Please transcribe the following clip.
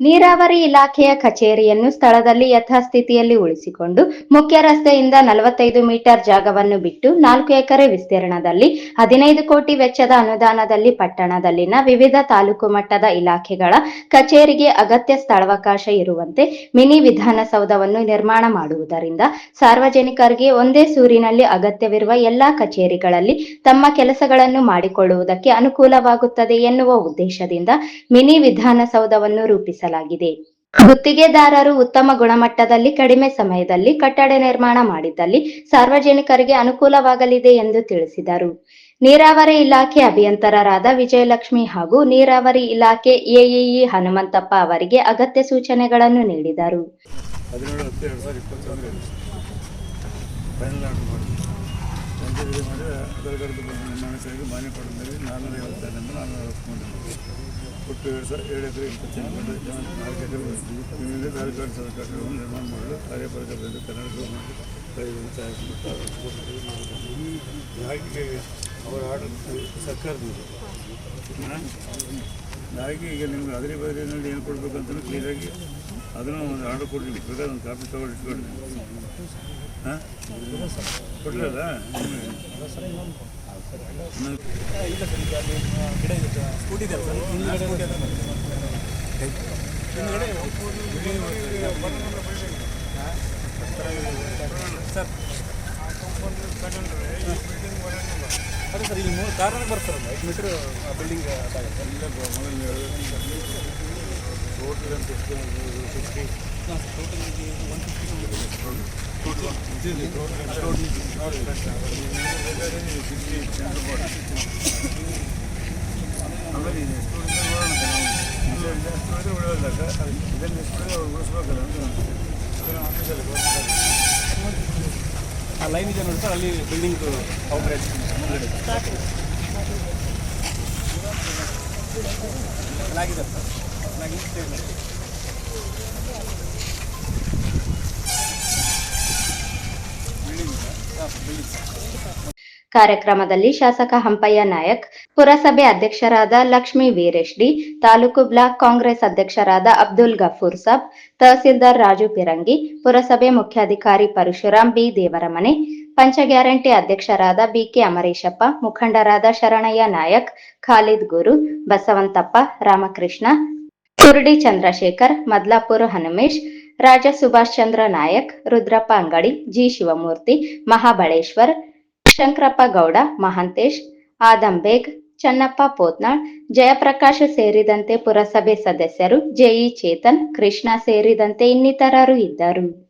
ನೀರಾವರಿ ಇಲಾಖೆಯ ಕಚೇರಿಯನ್ನು ಸ್ಥಳದಲ್ಲಿ ಯಥಾಸ್ಥಿತಿಯಲ್ಲಿ ಉಳಿಸಿಕೊಂಡು ಮುಖ್ಯ ರಸ್ತೆಯಿಂದ ನಲವತ್ತೈದು ಮೀಟರ್ ಜಾಗವನ್ನು ಬಿಟ್ಟು ನಾಲ್ಕು ಎಕರೆ ವಿಸ್ತೀರ್ಣದಲ್ಲಿ ಹದಿನೈದು ಕೋಟಿ ವೆಚ್ಚದ ಅನುದಾನದಲ್ಲಿ ಪಟ್ಟಣದಲ್ಲಿನ ವಿವಿಧ ತಾಲೂಕು ಮಟ್ಟದ ಇಲಾಖೆಗಳ ಕಚೇರಿಗೆ ಅಗತ್ಯ ಸ್ಥಳಾವಕಾಶ ಇರುವಂತೆ ಮಿನಿ ವಿಧಾನಸೌಧವನ್ನು ನಿರ್ಮಾಣ ಮಾಡುವುದರಿಂದ ಸಾರ್ವಜನಿಕರಿಗೆ ಒಂದೇ ಸೂರಿನಲ್ಲಿ ಅಗತ್ಯವಿರುವ ಎಲ್ಲಾ ಕಚೇರಿಗಳಲ್ಲಿ ತಮ್ಮ ಕೆಲಸಗಳನ್ನು ಮಾಡಿಕೊಳ್ಳುವುದಕ್ಕೆ ಅನುಕೂಲವಾಗುತ್ತದೆ ಎನ್ನುವ ಉದ್ದೇಶದಿಂದ ಮಿನಿ ವಿಧಾನಸೌಧವನ್ನು ರೂಪಿಸಲಾಗಿದೆ. ಗುತ್ತಿಗೆದಾರರು ಉತ್ತಮ ಗುಣಮಟ್ಟದಲ್ಲಿ, ಕಡಿಮೆ ಸಮಯದಲ್ಲಿ, ಕಟ್ಟಡ ನಿರ್ಮಾಣ ಮಾಡಿದ್ದಲ್ಲಿ ಸಾರ್ವಜನಿಕರಿಗೆ ಅನುಕೂಲವಾಗಲಿದೆ ಎಂದು ತಿಳಿಸಿದರು. ನೀರಾವರಿ ಇಲಾಖೆ ಅಭಿಯಂತರರಾದ ವಿಜಯಲಕ್ಷ್ಮಿ ಹಾಗೂ ನೀರಾವರಿ ಇಲಾಖೆ ಎಇಇ ಹನುಮಂತಪ್ಪ ಅವರಿಗೆ ಅಗತ್ಯ ಸೂಚನೆಗಳನ್ನು ನೀಡಿದರು. ಆರ್ಡರ್ ಮಾಡಿ ಅದರ ನಿರ್ಮಾಣ ಸೇರಿ ಮಾನ್ಯ ಪಡೆದಲ್ಲಿ ನಾನ್ನೂರ ಐವತ್ತೆರಡರಿಂದ ನಾನ್ನೂರ ಅರವತ್ತ್ಮೂರು ಒಟ್ಟು ಎರಡು ಸಾವಿರ ಏಳು ಎಕರೆ ಇಪ್ಪತ್ತೆಂಟು ನಾಲ್ಕು ಎಕರೆ ವಿವಿಧ ಸರ್ಕಾರಿ ಕಟ್ಟಡವನ್ನು ನಿರ್ಮಾಣ ಮಾಡಲು ಕಾರ್ಯಪರಿಕಲ್ಪನೆ ಕನ್ನಡ ಕೈಗೊಂಡು ಅವರ ಆರ್ಡರ್ ಸರ್ಕಾರದಿಂದ. ಹಾಗೆ ಈಗ ನಿಮ್ಗೆ ಅದರ ಬದಲಿನಲ್ಲಿ ಏನು ಕೊಡಬೇಕಂತ ಕ್ಲಿಯರಾಗಿ ಅದನ್ನು ಒಂದು ಆರ್ಡರ್ ಕೊಡ್ತೀನಿ ಬೇಕಾದ್ರೆ ಒಂದು ಕಾಪಿ ತಗೊಂಡು ಇಲ್ಲ ಸರ್ ಅದೇ ಸರ್ ಇಲ್ಲಿ ಮೂರು ಕಾರಣ ಬರ್ತಾರೆ ಐದು ಮೀಟ್ರ್ ಬಿಲ್ಡಿಂಗ್ ಅದಾಗುತ್ತೆ. ಟೋಟಲ್ ಅಂತ ಎಷ್ಟು ಸಿಕ್ಸ್ಟಿ ಆಮೇಲೆ ಇದು ಎಷ್ಟು ಎಷ್ಟು ಉಳಿದ್ರೆ ಇದನ್ನು ಎಷ್ಟು ಉಳಿಸ್ಬೇಕಲ್ಲ ಅಂತ ಆಫೀಸಲ್ಲಿ ಆ ಲೈನ್ ಇದೆ ನೋಡಿ ಸರ್, ಅಲ್ಲಿ ಬಿಲ್ಡಿಂಗ್ ಚೆನ್ನಾಗಿದೆ ಸರ್. ಕಾರ್ಯಕ್ರಮದಲ್ಲಿ ಶಾಸಕ ಹಂಪಯ್ಯ ನಾಯಕ್, ಪುರಸಭೆ ಅಧ್ಯಕ್ಷರಾದ Lakshmi Veeresh D taluk block Congress ಅಧ್ಯಕ್ಷರಾದ ಅಬ್ದುಲ್ ಗಫೂರ್ ಸಾಬ್, ತಹಸೀಲ್ದಾರ್ ರಾಜು ಪಿರಂಗಿ, ಪುರಸಭೆ ಮುಖ್ಯಾಧಿಕಾರಿ ಪರಶುರಾಮ್ ಬಿ. ದೇವರಮನೆ, ಪಂಚ ಗ್ಯಾರಂಟಿ ಅಧ್ಯಕ್ಷರಾದ ಬಿಕೆ ಅಮರೇಶಪ್ಪ, ಮುಖಂಡರಾದ ಶರಣಯ್ಯ ನಾಯಕ್, ಖಾಲಿದ್ ಗುರು, ಬಸವಂತಪ್ಪ, ರಾಮಕೃಷ್ಣ ಕುರುಡಿ ಚಂದ್ರಶೇಖರ್, ಮದ್ಲಾಪುರ ಹನುಮೇಶ್, ರಾಜ ಸುಭಾಷ್ ಚಂದ್ರ ನಾಯಕ್, ರುದ್ರಪ್ಪ ಅಂಗಡಿ, ಜಿ ಶಿವಮೂರ್ತಿ, ಮಹಾಬಳೇಶ್ವರ್, ಶಂಕರಪ್ಪ ಗೌಡ, ಮಹಾಂತೇಶ್, ಆದಂ ಬೇಗ್, ಚನ್ನಪ್ಪ ಪೋತ್ನಾಳ್, ಜಯಪ್ರಕಾಶ್ ಸೇರಿದಂತೆ ಪುರಸಭೆ ಸದಸ್ಯರು ಜೆಇ ಚೇತನ್, ಕೃಷ್ಣ ಸೇರಿದಂತೆ ಇನ್ನಿತರರು ಇದ್ದರು.